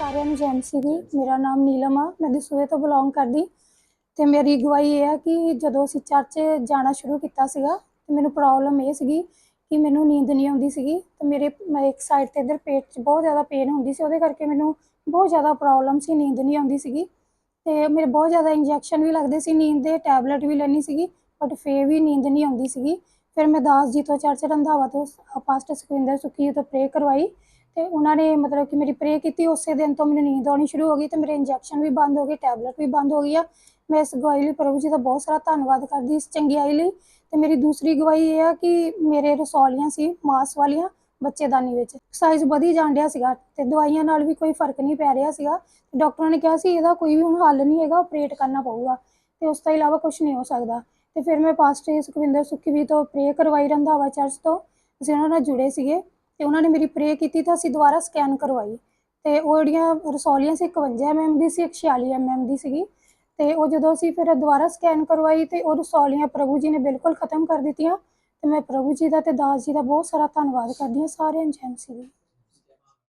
ਸਾਰਿਆਂ ਨੂੰ ਜੈਮਸੀ ਦੀ ਮੇਰਾ ਨਾਮ ਨੀਲਮ ਆ। ਮੈਂ ਦਸੂਏ ਤੋਂ ਬਿਲੋਂਗ ਕਰਦੀ। ਤੇ ਮੇਰੀ ਗਵਾਹੀ ਇਹ ਆ ਕਿ ਜਦੋਂ ਅਸੀਂ ਚਰਚ ਜਾਣਾ ਸ਼ੁਰੂ ਕੀਤਾ ਸੀਗਾ, ਤੇ ਮੈਨੂੰ ਪ੍ਰੋਬਲਮ ਇਹ ਸੀਗੀ ਕਿ ਮੈਨੂੰ ਨੀਂਦ ਨਹੀਂ ਆਉਂਦੀ ਸੀਗੀ। ਤੇ ਮੇਰੇ, ਮੈਂ ਇੱਕ ਸਾਈਡ ਤੇ ਇਧਰ ਪੇਟ 'ਚ ਬਹੁਤ ਜ਼ਿਆਦਾ ਪੇਨ ਹੁੰਦੀ ਸੀ। ਉਹਦੇ ਕਰਕੇ ਮੈਨੂੰ ਬਹੁਤ ਜ਼ਿਆਦਾ ਪ੍ਰੋਬਲਮ ਸੀ, ਨੀਂਦ ਨਹੀਂ ਆਉਂਦੀ ਸੀਗੀ। ਤੇ ਮੇਰੇ ਬਹੁਤ ਜ਼ਿਆਦਾ ਇੰਜੈਕਸ਼ਨ ਵੀ ਲੱਗਦੇ ਸੀ। ਨੀਂਦ ਦੇ ਟੈਬਲੇਟ ਵੀ ਲੈਣੀ ਸੀਗੀ ਬਟ ਫੇਰ ਵੀ ਨੀਂਦ ਨਹੀਂ ਆਉਂਦੀ ਸੀਗੀ। ਫਿਰ ਮੈਂ ਦਾਸ ਜੀ ਤੋਂ ਚਰਚ ਰੰਧਾਵਾ ਤੋਂ ਪਾਸਟਰ ਸੁਖਵਿੰਦਰ ਸੁੱਖੀ ਜੀ ਤੋਂ ਪ੍ਰੇ ਕਰਵਾਈ। ਤੇ ਉਹਨਾਂ ਨੇ ਮਤਲਬ ਕਿ ਮੇਰੀ ਪ੍ਰੇ ਕੀਤੀ, ਉਸੇ ਦਿਨ ਤੋਂ ਮੈਨੂੰ ਨੀਂਦ ਆਉਣੀ ਸ਼ੁਰੂ ਹੋ ਗਈ ਤੇ ਮੇਰੇ ਇੰਜੈਕਸ਼ਨ ਵੀ ਬੰਦ ਹੋ ਗਏ ਟੈਬਲੇਟ ਵੀ ਬੰਦ ਹੋ ਗਈ ਆ। ਮੈਂ ਇਸ ਗਵਾਹੀ ਲਈ ਪ੍ਰਭੂ ਜੀ ਦਾ ਬਹੁਤ ਸਾਰਾ ਧੰਨਵਾਦ ਕਰਦੀ, ਇਸ ਚੰਗਿਆਈ ਲਈ। ਤੇ ਮੇਰੀ ਦੂਸਰੀ ਗਵਾਹੀ ਇਹ ਆ ਕਿ ਮੇਰੇ ਰਸੌਲੀਆਂ ਸੀ, ਮਾਸ ਵਾਲੀਆਂ ਬੱਚੇਦਾਨੀ ਵਿੱਚ। ਸਾਈਜ਼ ਵਧੀ ਜਾਣ ਡਿਆ ਸੀਗਾ ਤੇ ਦਵਾਈਆਂ ਨਾਲ ਵੀ ਕੋਈ ਫ਼ਰਕ ਨਹੀਂ ਪੈ ਰਿਹਾ ਸੀਗਾ। ਡਾਕਟਰਾਂ ਨੇ ਕਿਹਾ ਸੀ ਇਹਦਾ ਕੋਈ ਵੀ ਹੁਣ ਹੱਲ ਨਹੀਂ ਹੈਗਾ ਆਪਰੇਟ ਕਰਨਾ ਪਊਗਾ। ਤੇ ਉਸ ਤੋਂ ਇਲਾਵਾ ਕੁਝ ਨਹੀਂ ਹੋ ਸਕਦਾ। ਤੇ ਫਿਰ ਮੈਂ ਪਾਸਟਰ ਸੁਖਵਿੰਦਰ ਸੁੱਖੀ ਵੀ ਤੋਂ ਪ੍ਰੇ ਕਰਵਾਈ ਰੰਧਾਵਾ ਚਰਚ ਤੋਂ। ਅਸੀਂ ਉਹਨਾਂ ਨਾਲ ਜੁੜੇ ਸੀਗੇ। ਤੇ ਉਹਨਾਂ ਨੇ ਮੇਰੀ ਪ੍ਰੇ ਕੀਤੀ ਤਾਂ ਅਸੀਂ ਦੁਬਾਰਾ ਸਕੈਨ ਕਰਵਾਈ। ਤੇ ਉਹ ਜਿਹੜੀਆਂ ਰਸੌਲੀਆਂ ਸੀ 51 ਐਮਐਮ ਦੀ ਸੀ, ਇੱਕ 46 ਐਮਐਮ ਦੀ ਸੀਗੀ। ਤੇ ਉਹ ਜਦੋਂ ਅਸੀਂ ਫਿਰ ਦੁਬਾਰਾ ਸਕੈਨ ਕਰਵਾਈ ਤੇ ਉਹ ਰਸੌਲੀਆਂ ਪ੍ਰਭੂ ਜੀ ਨੇ ਬਿਲਕੁਲ ਖਤਮ ਕਰ ਦਿੱਤੀਆਂ। ਤੇ ਮੈਂ ਪ੍ਰਭੂ ਜੀ ਦਾ ਤੇ ਦਾਸ ਜੀ ਦਾ ਬਹੁਤ ਸਾਰਾ ਧੰਨਵਾਦ ਕਰਦੀ ਹਾਂ, ਸਾਰਿਆਂ ਜੈਮਸੀ ਦੀ।